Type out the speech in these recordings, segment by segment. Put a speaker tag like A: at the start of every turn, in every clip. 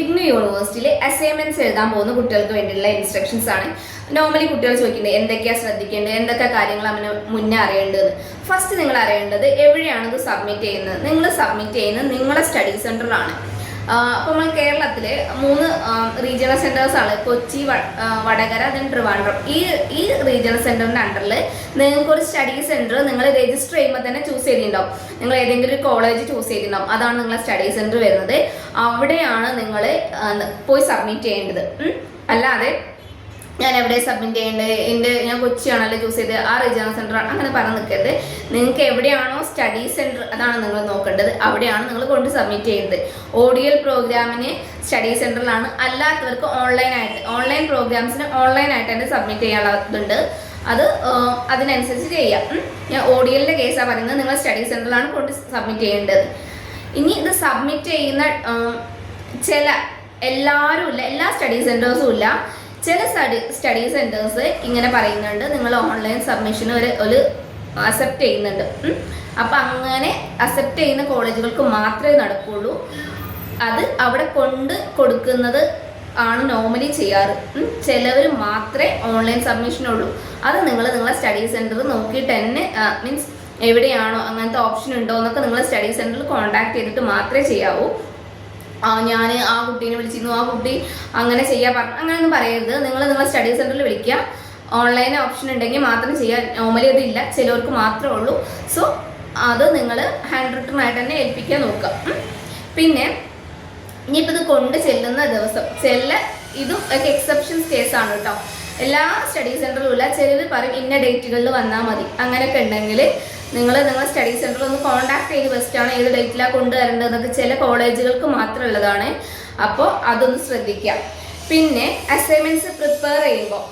A: ഇഗ്നു യൂണിവേഴ്സിറ്റിയിലെ അസൈൻമെന്റ്സ് എഴുതാൻ പോകുന്ന കുട്ടികൾക്ക് വേണ്ടിയുള്ള ഇൻസ്ട്രക്ഷൻസ് ആണ്. നോർമലി കുട്ടികൾ ചോദിക്കുന്നത് എന്തൊക്കെയാണ് ശ്രദ്ധിക്കേണ്ടത്? എന്തൊക്കെ കാര്യങ്ങൾ അവന് മുന്നേ അറിയേണ്ടത്? ഫസ്റ്റ് നിങ്ങൾ അറിയേണ്ടത് എവിടെയാണ് ഇത് സബ്മിറ്റ് ചെയ്യുന്നത്? നിങ്ങൾ സബ്മിറ്റ് ചെയ്യുന്നത് നിങ്ങളുടെ സ്റ്റഡി സെന്ററിലാണ് അപ്പോൾ നമ്മൾ കേരളത്തിൽ മൂന്ന് റീജിയണൽ സെന്റേഴ്സ് ആണ്. കൊച്ചി വടകര ദെൻ ട്രിവാൻഡ്രം. ഈ ഈ റീജിയണൽ സെന്ററിന്റെ അണ്ടറിൽ നിങ്ങൾക്ക് ഒരു സ്റ്റഡി സെന്റർ നിങ്ങൾ രജിസ്റ്റർ ചെയ്യുമ്പോൾ തന്നെ ചൂസ് ചെയ്തിട്ടുണ്ടാവും. നിങ്ങൾ ഏതെങ്കിലും ഒരു കോളേജ് ചൂസ് ചെയ്തിട്ടുണ്ടാവും. അതാണ് നിങ്ങളെ സ്റ്റഡി സെന്റർ വരുന്നത്. അവിടെയാണ് നിങ്ങൾ പോയി സബ്മിറ്റ് ചെയ്യേണ്ടത്. അല്ലാതെ ഞാൻ എവിടെ സബ്മിറ്റ് ചെയ്യേണ്ടത്. എന്റെ ഞാൻ കൊച്ചിയാണല്ലോ ചൂസ് ചെയ്തത്. ആ റീജിയണൽ സെന്റർ ആണ്. അങ്ങനെ പറഞ്ഞ് നിൽക്കരുത്. നിങ്ങൾക്ക് എവിടെയാണോ സ്റ്റഡി സെന്റർ അതാണ് നിങ്ങൾ നോക്കേണ്ടത്. അവിടെയാണ് നിങ്ങൾ കൊണ്ട് സബ്മിറ്റ് ചെയ്യുന്നത് ഓഡിയൽ പ്രോഗ്രാമിന് സ്റ്റഡി സെന്ററിലാണ് അല്ലാത്തവർക്ക് ഓൺലൈനായിട്ട് ഓൺലൈൻ പ്രോഗ്രാംസിന് ഓൺലൈനായിട്ട് തന്നെ സബ്മിറ്റ് ചെയ്യാനുള്ളതുണ്ട്. അത് അതിനനുസരിച്ച് ചെയ്യാം. ഞാൻ ഓഡിയലിന്റെ കേസാണ് പറയുന്നത്. നിങ്ങൾ സ്റ്റഡി സെന്ററിലാണ് കൊണ്ട് സബ്മിറ്റ് ചെയ്യേണ്ടത്. ഇനി ഇത് സബ്മിറ്റ് ചെയ്യുന്ന ചില എല്ലാവരും ഇല്ല. എല്ലാ സ്റ്റഡി സെന്റേഴ്സും ഇല്ല. ചില സ്റ്റഡി സ്റ്റഡി സെന്റേഴ്സ് ഇങ്ങനെ പറയുന്നുണ്ട്. നിങ്ങൾ ഓൺലൈൻ സബ്മിഷൻ ഒരു ഒരു അക്സെപ്റ്റ് ചെയ്യുന്നുണ്ട്. അപ്പം അങ്ങനെ അക്സെപ്റ്റ് ചെയ്യുന്ന കോളേജുകൾക്ക് മാത്രമേ നടക്കുള്ളൂ. അത് അവിടെ കൊണ്ട് കൊടുക്കുന്നത് ആണ് നോർമലി ചെയ്യാറ്. ചിലവർ മാത്രമേ ഓൺലൈൻ സബ്മിഷനുള്ളൂ അത് നിങ്ങൾ നിങ്ങളെ സ്റ്റഡി സെന്റർ നോക്കിയിട്ട് തന്നെ മീൻസ് എവിടെയാണോ അങ്ങനത്തെ ഓപ്ഷൻ ഉണ്ടോ എന്നൊക്കെ നിങ്ങൾ സ്റ്റഡി സെന്ററിൽ കോൺടാക്ട് ചെയ്തിട്ട് മാത്രമേ ചെയ്യാവൂ. ഞാൻ ആ കുട്ടീനെ വിളിച്ചിരുന്നു. ആ കുട്ടി അങ്ങനെ ചെയ്യാൻ പറഞ്ഞു അങ്ങനെയൊന്നും പറയരുത്. നിങ്ങൾ നിങ്ങളെ സ്റ്റഡി സെന്ററിൽ വിളിക്കുക. ഓൺലൈൻ ഓപ്ഷൻ ഉണ്ടെങ്കിൽ മാത്രം ചെയ്യാൻ നോർമലി അതില്ല ചിലവർക്ക് മാത്രമേ ഉള്ളൂ. സോ അത് നിങ്ങൾ ഹാൻഡ് റിട്ടൺ ആയിട്ട് തന്നെ ഏൽപ്പിക്കാൻ നോക്കുക. പിന്നെ ഇനിയിപ്പോൾ ഇത് കൊണ്ട് ചെല്ലുന്ന ദിവസം ചെല്ല ഇതും ഒക്കെ എക്സെപ്ഷൻസ് കേസാണ് കേട്ടോ. എല്ലാ സ്റ്റഡി സെന്ററിലും ഇല്ല. ചിലർ പറയും ഇന്ന ഡേറ്റുകളിൽ വന്നാൽ മതി. അങ്ങനെയൊക്കെ ഉണ്ടെങ്കിൽ നിങ്ങൾ നിങ്ങളുടെ സ്റ്റഡി സെന്ററിൽ ഒന്ന് കോൺടാക്ട് ചെയ്ത് ബെസ്റ്റാണ് ഏത് ഡേറ്റിലാണ് കൊണ്ടുവരേണ്ടതെന്നൊക്കെ ചില കോളേജുകൾക്ക് മാത്രമുള്ളതാണ്. അപ്പോൾ അതൊന്ന് ശ്രദ്ധിക്കാം. പിന്നെ അസൈൻമെന്റ്സ് പ്രിപ്പയർ ചെയ്യുമ്പോൾ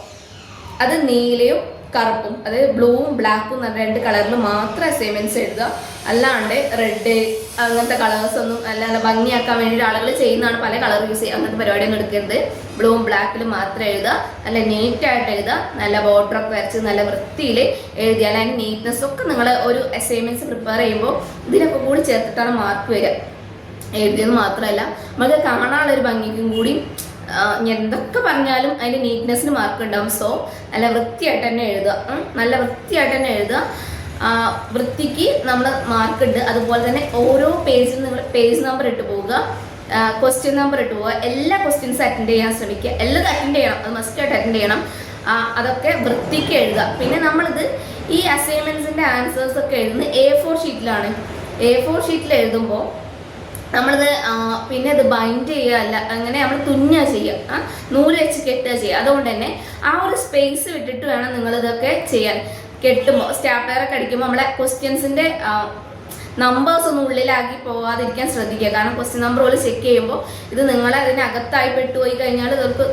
A: അത് നീലയും കറുപ്പും അതായത് ബ്ലൂവും ബ്ലാക്കും രണ്ട് കളറിൽ മാത്രം അസൈൻമെന്റ്സ് എഴുതുക. അല്ലാണ്ട് റെഡ് അങ്ങനത്തെ കളേഴ്സ് ഒന്നും അല്ലാതെ ഭംഗിയാക്കാൻ വേണ്ടിയിട്ട് ആളുകൾ ചെയ്യുന്നതാണ് പല കളർ യൂസ് ചെയ്യുക. അങ്ങനത്തെ പരിപാടിയൊന്നും എടുക്കരുത്. ബ്ലൂവും ബ്ലാക്കിലും മാത്രം എഴുതുക. നല്ല നീറ്റായിട്ട് എഴുതുക. നല്ല ബോർഡറൊക്കെ വരച്ച് നല്ല വൃത്തിയിൽ എഴുതിയാൽ അതിന്റെ നീറ്റ്നെസ് ഒക്കെ നിങ്ങൾ ഒരു അസൈൻമെന്റ്സ് പ്രിപ്പയർ ചെയ്യുമ്പോൾ ഇതിനൊക്കെ കൂടി ചേർത്തിട്ടാണ് മാർക്ക് വരിക. എഴുതിയത് മാത്രമല്ല നമുക്ക് കാണാനുള്ളൊരു ഭംഗിക്കും കൂടി എന്തൊക്കെ പറഞ്ഞാലും അതിന്റെ നീറ്റ്നെസ്സിന് മാർക്ക് ഉണ്ടാവും. സോ നല്ല വൃത്തിയായിട്ട് തന്നെ എഴുതുക. നല്ല വൃത്തിയായിട്ട് തന്നെ എഴുതുക. വൃത്തിക്ക് നമ്മൾ മാർക്ക് ഉണ്ട് അതുപോലെ തന്നെ ഓരോ പേജിലും നിങ്ങൾ പേജ് നമ്പർ ഇട്ട് പോവുക. ക്വസ്റ്റ്യൻ നമ്പർ ഇട്ട് പോവുക. എല്ലാ ക്വസ്റ്റ്യൻസ് അറ്റൻഡ് ചെയ്യാൻ ശ്രമിക്കുക. എല്ലാം അറ്റൻഡ് ചെയ്യണം. അത് മസ്റ്റ് ആയിട്ട് അറ്റൻഡ് ചെയ്യണം. അതൊക്കെ വൃത്തിക്ക് എഴുതുക. പിന്നെ നമ്മളിത് ഈ അസൈൻമെന്റ്സിന്റെ ആൻസേഴ്സ് ഒക്കെ എഴുതുന്നത് എ ഫോർ ഷീറ്റിലാണ് എ ഫോർ ഷീറ്റിൽ എഴുതുമ്പോൾ നമ്മളിത് പിന്നെ ഇത് ബൈൻഡ് ചെയ്യുക അല്ല അങ്ങനെ നമ്മൾ തുന്നുക ചെയ്യുക. നൂൽ വെച്ച് കെട്ടുക ചെയ്യുക. അതുകൊണ്ട് തന്നെ ആ ഒരു സ്പേസ് വിട്ടിട്ട് വേണം നിങ്ങളിതൊക്കെ ചെയ്യാൻ. കെട്ടുമ്പോൾ സ്റ്റാപ്ലറൊക്കെ അടിക്കുമ്പോൾ നമ്മളെ ക്വസ്റ്റ്യൻസിന്റെ നമ്പേഴ്സ് ഒന്നും ഉള്ളിലാക്കി പോകാതിരിക്കാൻ ശ്രദ്ധിക്കുക. കാരണം ക്വസ്റ്റ്യൻ നമ്പർ പോലെ ചെക്ക് ചെയ്യുമ്പോൾ ഇത് നിങ്ങളെ അതിനകത്തായി പെട്ടുപോയി കഴിഞ്ഞാൽ ഇവർക്ക്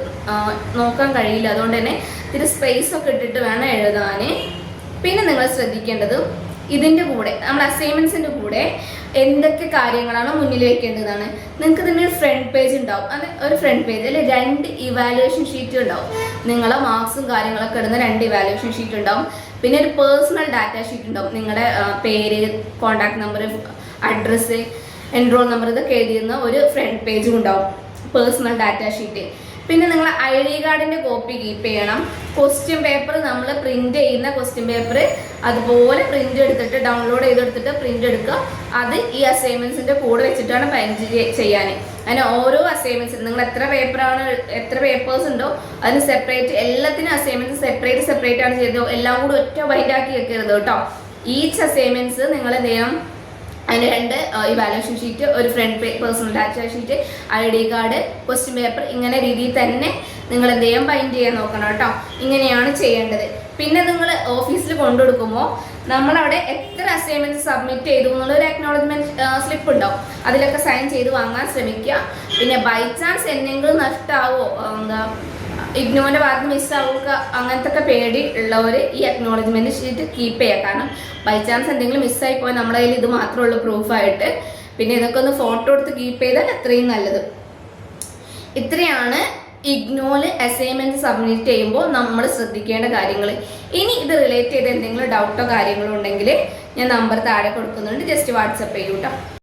A: നോക്കാൻ കഴിയില്ല. അതുകൊണ്ട് തന്നെ ഇതിൽ സ്പേസ് ഒക്കെ ഇട്ടിട്ട് വേണം എഴുതാൻ പിന്നെ നിങ്ങൾ ശ്രദ്ധിക്കേണ്ടത് ഇതിന്റെ കൂടെ നമ്മുടെ അസൈൻമെന്റ്സിന്റെ കൂടെ എന്തൊക്കെ കാര്യങ്ങളാണ് മുന്നിൽ വെക്കേണ്ടതാണ്. നിങ്ങൾക്ക് ഇതിന്റെ ഒരു ഫ്രണ്ട് പേജ് ഉണ്ടാവും. അത് ഒരു ഫ്രണ്ട് പേജ് അല്ലെ? രണ്ട് ഇവാലുവേഷൻ ഷീറ്റ് ഉണ്ടാവും. നിങ്ങളെ മാർക്സും കാര്യങ്ങളൊക്കെ ഇടുന്ന രണ്ട് ഇവാലുവേഷൻ ഷീറ്റ് ഉണ്ടാവും. പിന്നെ ഒരു പേഴ്സണൽ ഡാറ്റ ഷീറ്റ് ഉണ്ടാവും. നിങ്ങളുടെ പേര് contact number address enrol number ഇതൊക്കെ എഴുതിയിരുന്ന ഒരു ഫ്രണ്ട് പേജും ഉണ്ടാവും. പേഴ്സണൽ ഡാറ്റ ഷീറ്റ് പിന്നെ നിങ്ങൾ ഐ ഡി കാർഡിന്റെ കോപ്പി കീപ്പ് ചെയ്യണം. ക്വസ്റ്റ്യൻ പേപ്പർ നമ്മൾ പ്രിന്റ് ചെയ്യുന്ന ക്വസ്റ്റ്യൻ പേപ്പർ അതുപോലെ പ്രിന്റ് എടുത്തിട്ട് ഡൗൺലോഡ് ചെയ്തെടുത്തിട്ട് പ്രിന്റ് എടുക്കുക. അത് ഈ അസൈൻമെന്റ്സിന്റെ കൂടെ വെച്ചിട്ടാണ് പഞ്ച് ചെയ്യാൻ. അതിന് ഓരോ അസൈൻമെന്റ്സ് നിങ്ങൾ എത്ര പേപ്പറാണ് എത്ര പേപ്പേഴ്സ് ഉണ്ടോ അതിന് സെപ്പറേറ്റ് എല്ലാത്തിനും അസൈൻമെന്റ്സ് സെപ്പറേറ്റ് സെപ്പറേറ്റ് ആണ് ചെയ്തത്. എല്ലാം കൂടി ഒറ്റ വൈറ്റാക്കി വെക്കരുത് കേട്ടോ. ഈച്ച് അസൈൻമെന്റ്സ് നിങ്ങൾ എന്ത് ചെയ്യണം അതിന് രണ്ട് ഇവാലുവേഷൻ ഷീറ്റ് ഒരു front personal data sheet I D card question paper ഇങ്ങനെ രീതിയിൽ തന്നെ നിങ്ങൾ എന്ത് ചെയ്യാൻ ബൈൻഡ് ചെയ്യാൻ നോക്കണം കേട്ടോ. ഇങ്ങനെയാണ് ചെയ്യേണ്ടത്. പിന്നെ നിങ്ങൾ ഓഫീസിൽ കൊണ്ടുകൊടുക്കുമ്പോൾ നമ്മളവിടെ എത്ര അസൈൻമെന്റ് സബ്മിറ്റ് ചെയ്തു എന്നുള്ള ഒരു അക്നോളജ്മെന്റ് സ്ലിപ്പ് ഉണ്ടാവും. അതിലൊക്കെ സൈൻ ചെയ്ത് വാങ്ങാൻ ശ്രമിക്കുക. പിന്നെ ബൈ ചാൻസ് എന്തെങ്കിലും നഷ്ടമാവോ എന്താ ഇഗ്നോന്റെ ഭാഗത്ത് മിസ്സാവുക അങ്ങനത്തെ ഒക്കെ പേടി ഉള്ളവർ ഈ അക്നോളജ്മെന്റ് ഷീറ്റ് കീപ്പ് ചെയ്യുക. കാരണം ബൈ ചാൻസ് എന്തെങ്കിലും മിസ്സായി പോയാൽ നമ്മുടെ കയ്യിൽ ഇത് മാത്രമേ ഉള്ളൂ പ്രൂഫായിട്ട് പിന്നെ ഇതൊക്കെ ഒന്ന് ഫോട്ടോ എടുത്ത് കീപ്പ് ചെയ്താൽ അത്രയും നല്ലത്. ഇത്രയാണ് ഇഗ്നോൽ അസൈൻമെന്റ് സബ്മിറ്റ് ചെയ്യുമ്പോൾ നമ്മൾ ശ്രദ്ധിക്കേണ്ട കാര്യങ്ങൾ. ഇനി ഇത് റിലേറ്റ് ചെയ്ത് എന്തെങ്കിലും ഡൗട്ടോ കാര്യങ്ങളോ ഉണ്ടെങ്കിൽ ഞാൻ നമ്പർ താഴെ കൊടുക്കുന്നുണ്ട്. Just WhatsApp ചെയ്യൂട്ടോ.